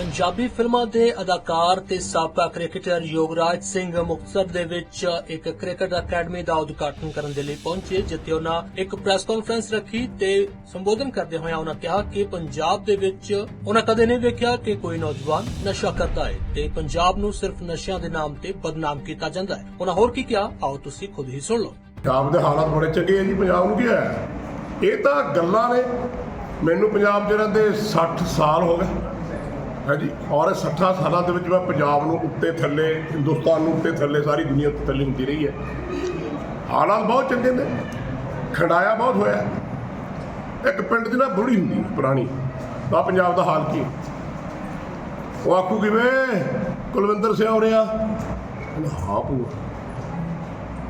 ਪੰਜਾਬੀ ਫਿਲਮਾਂ ਦੇ ਅਦਾਕਾਰ ਤੇ ਸਾਬਕਾ ਕ੍ਰਿਕਟਰ ਯੋਗਰਾਜ ਸਿੰਘ ਮੁਕਤਸਰ ਦੇ ਵਿੱਚ ਇੱਕ ਕ੍ਰਿਕਟ ਅਕੈਡਮੀ ਦਾ ਉਦਘਾਟਨ ਕਰਨ ਦੇ ਲਈ ਪਹੁੰਚੇ, ਜਿੱਥੇ ਉਹਨਾਂ ਇੱਕ ਪ੍ਰੈਸ ਕਾਨਫਰੰਸ ਰੱਖੀ ਤੇ ਸੰਬੋਧਨ ਕਰਦੇ ਹੋਏ ਉਹਨਾਂ ਕਿਹਾ ਕਿ ਪੰਜਾਬ ਦੇ ਵਿੱਚ ਉਹਨਾਂ ਕਦੇ ਨਹੀਂ ਵੇਖਿਆ ਕਿ ਕੋਈ ਨੌਜਵਾਨ ਨਸ਼ਾ ਕਰਦਾ ਹੈ ਤੇ ਪੰਜਾਬ ਨੂੰ ਸਿਰਫ ਨਸ਼ਿਆਂ ਦੇ ਨਾਮ ਤੇ ਬਦਨਾਮ ਕੀਤਾ ਜਾਂਦਾ ਹੈ। ਉਹਨਾਂ ਹੋਰ ਕੀ ਕਿਹਾ? ਆਓ ਤੁਸੀਂ ਖੁਦ ਹੀ ਸੁਣ ਲਓ। ਪੰਜਾਬ ਦੇ ਹਾਲਾਤ ਬੜੇ ਚੰਗੇ ਆ ਜੀ, ਪੰਜਾਬ ਨੂੰ ਕੀ ਹੈ ਇਹ ਤਾਂ ਗੱਲਾਂ ਨੇ। ਮੈਨੂੰ ਪੰਜਾਬ ਦੇ ਰਹਿੰਦੇ 60 ਸਾਲ ਹੋ ਗਏ। ਹਾਂਜੀ, ਔਰ ਇਹ 60 ਸਾਲਾਂ ਦੇ ਵਿੱਚ ਮੈਂ ਪੰਜਾਬ ਨੂੰ ਉੱਤੇ ਥੱਲੇ, ਹਿੰਦੁਸਤਾਨ ਨੂੰ ਉੱਤੇ ਥੱਲੇ, ਸਾਰੀ ਦੁਨੀਆ ਉੱਤੇ ਥੱਲੇ ਹੁੰਦੀ ਰਹੀ ਹੈ। ਹਾਲਾਤ ਬਹੁਤ ਚੰਗੇ ਨੇ, ਖੰਡਾਇਆ ਬਹੁਤ ਹੋਇਆ ਇੱਕ ਪਿੰਡ ਦੀ ਨਾ ਬੁੜੀ ਹੁੰਦੀ ਪੁਰਾਣੀ। ਆ ਪੰਜਾਬ ਦਾ ਹਾਲ ਕੀ ਉਹ ਆਖੂ, ਕਿਵੇਂ? ਕੁਲਵਿੰਦਰ ਸਿੰਘ ਹੋ ਰਿਹਾ ਹਾਂ ਭੂਆ।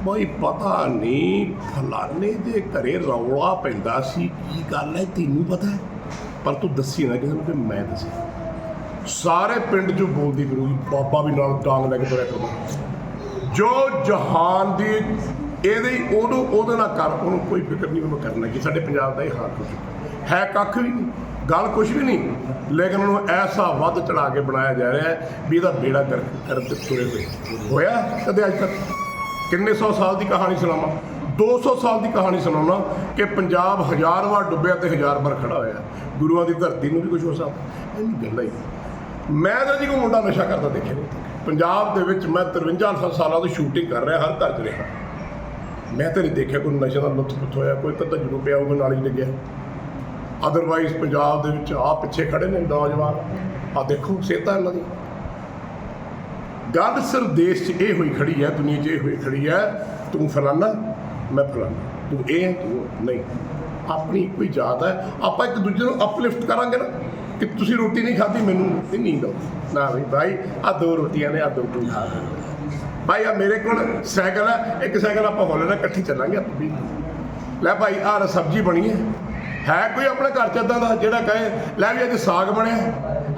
ਬਈ ਪਤਾ ਨਹੀਂ, ਫਲਾਣੇ ਦੇ ਘਰੇ ਰੌਲਾ ਪੈਂਦਾ ਸੀ, ਕੀ ਗੱਲ ਹੈ? ਤੈਨੂੰ ਪਤਾ ਪਰ ਤੂੰ ਦੱਸੀ ਨਾ ਕਿਸੇ ਨੂੰ ਕਿ ਮੈਂ ਦੱਸੀ। ਸਾਰੇ ਪਿੰਡ 'ਚ ਬੋਲਦੀ ਫਿਰੂਗੀ, ਬਾਬਾ ਵੀ ਨਾਲ ਡਾਂਗ ਲੈ ਕੇ ਤੁਰਿਆ ਕਰਦਾ ਜੋ ਜਹਾਨ ਦੀ ਇਹਦੇ, ਉਹਨੂੰ, ਉਹਦੇ ਨਾਲ ਕਰ, ਉਹਨੂੰ ਕੋਈ ਫਿਕਰ ਨਹੀਂ, ਉਹਨੂੰ ਕਰਨਾ ਕਿ, ਸਾਡੇ ਪੰਜਾਬ ਦਾ ਇਹ ਹਾਲ ਹੋ ਚੁੱਕਾ ਹੈ ਕੱਖ ਵੀ ਨਹੀਂ, ਗੱਲ ਕੁਝ ਵੀ ਨਹੀਂ, ਲੇਕਿਨ ਉਹਨੂੰ ਐਸਾ ਵੱਧ ਚੜਾ ਕੇ ਬਣਾਇਆ ਜਾ ਰਿਹਾ ਹੈ ਵੀ ਇਹਦਾ ਬੇੜਾ ਕਰ ਕਰ ਤੁਰੇ ਹੋਏ। ਹੋਇਆ ਕਦੇ ਅੱਜ ਤੱਕ? ਕਿੰਨੇ ਸੌ ਸਾਲ ਦੀ ਕਹਾਣੀ ਸੁਣਾਵਾਂ? 200 ਸਾਲ ਦੀ ਕਹਾਣੀ ਸੁਣਾਉਣਾ ਕਿ ਪੰਜਾਬ ਹਜ਼ਾਰ ਵਾਰ ਡੁੱਬਿਆ ਤੇ ਹਜ਼ਾਰ ਵਾਰ ਖੜਾ ਹੋਇਆ। ਗੁਰੂਆਂ ਦੀ ਧਰਤੀ ਨੂੰ ਵੀ ਕੁਝ ਹੋ ਸਕਦਾ। ਇਹ ਨਹੀਂ ਗੱਲਾਂ ਹੀ। ਮੈਂ ਤਾਂ ਜੀ ਕੋਈ ਮੁੰਡਾ ਨਸ਼ਾ ਕਰਦਾ ਦੇਖਿਆ। ਨਹੀਂ ਪੰਜਾਬ ਦੇ ਵਿੱਚ ਮੈਂ 53 ਸਾਲਾਂ ਤੋਂ ਸ਼ੂਟਿੰਗ ਕਰ ਰਿਹਾ, ਹਰ ਘਰ 'ਚ ਰਿਹਾ। ਮੈਂ ਤਾਂ ਨਹੀਂ ਦੇਖਿਆ ਕੋਈ ਨਸ਼ੇ ਦਾ ਲੁੱਤਫ ਹੋਇਆ ਕੋਈ ਕਦਾ ਜਰੂਰ ਪਿਆ ਹੋਊਗਾ ਨਾਲ ਹੀ ਲੱਗਿਆ ਅਦਰਵਾਈਜ਼ ਪੰਜਾਬ ਦੇ ਵਿੱਚ ਆ ਪਿੱਛੇ ਖੜੇ ਨੇ ਨੌਜਵਾਨ। ਆ ਦੇਖੋ, ਸਿਹਤਾਂ ਇਹਨਾਂ ਦੀ। ਗੱਲ ਸਿਰਫ ਦੇਸ਼ 'ਚ ਇਹ ਹੋਈ ਖੜੀ ਹੈ, ਦੁਨੀਆ 'ਚ ਇਹ ਹੋਈ ਖੜੀ ਹੈ, ਤੂੰ ਫਲਾਨਾ, ਮੈਂ ਫਲਾਨਾ। ਤੂੰ ਇਹ ਹੈ, ਤੂੰ ਨਹੀਂ, ਆਪਣੀ ਕੋਈ ਜਾਤ ਹੈ। ਆਪਾਂ ਇੱਕ ਦੂਜੇ ਨੂੰ ਅਪਲਿਫਟ ਕਰਾਂਗੇ ਨਾ। ਕਿ ਤੁਸੀਂ ਰੋਟੀ ਨਹੀਂ ਖਾਧੀ ਮੈਨੂੰ ਤੇ ਨੀਂਦ ਆਉਂਦੀ ਨਾ ਬਈ ਭਾਈ ਆ ਦੋ ਰੋਟੀਆਂ ਨੇ ਆ ਦੋ ਤੂੰ ਖਾ ਭਾਈ ਆ ਮੇਰੇ ਕੋਲ ਸਾਈਕਲ ਹੈ ਇੱਕ ਸਾਈਕਲ ਆਪਾਂ ਹੋ ਲੈਣਾ ਇਕੱਠੀ ਚੱਲਾਂਗੇ ਆਪਾਂ ਵੀ। ਲੈ ਭਾਈ ਆਹ ਸਬਜ਼ੀ ਬਣੀ ਹੈ। ਹੈ ਕੋਈ ਆਪਣੇ ਘਰ ਚ ਏਦਾਂ ਦਾ ਜਿਹੜਾ ਕਹੇ ਲੈ ਵੀ ਅੱਜ ਸਾਗ ਬਣਿਆ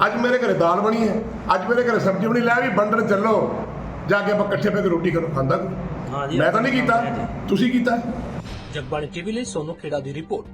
ਅੱਜ ਮੇਰੇ ਘਰੇ ਦਾਲ ਬਣੀ ਹੈ ਅੱਜ ਮੇਰੇ ਘਰੇ ਸਬਜ਼ੀ ਬਣੀ ਲੈ ਵੀ ਵੰਡਣ ਚੱਲੋ। ਜਾ ਕੇ ਆਪਾਂ ਇਕੱਠੇ ਬੈ ਕੇ ਰੋਟੀ ਕਰੋ ਖਾਂਦਾ ਕੋਈ? ਹਾਂ ਜੀ। ਮੈਂ ਤਾਂ ਨਹੀਂ ਕੀਤਾ। ਤੁਸੀਂ ਕੀਤਾ? ਜਗਬਾਣੀ ਟੀਵੀ ਲਈ ਸੋਨੂ ਖੇੜਾ ਦੀ ਰਿਪੋਰਟ।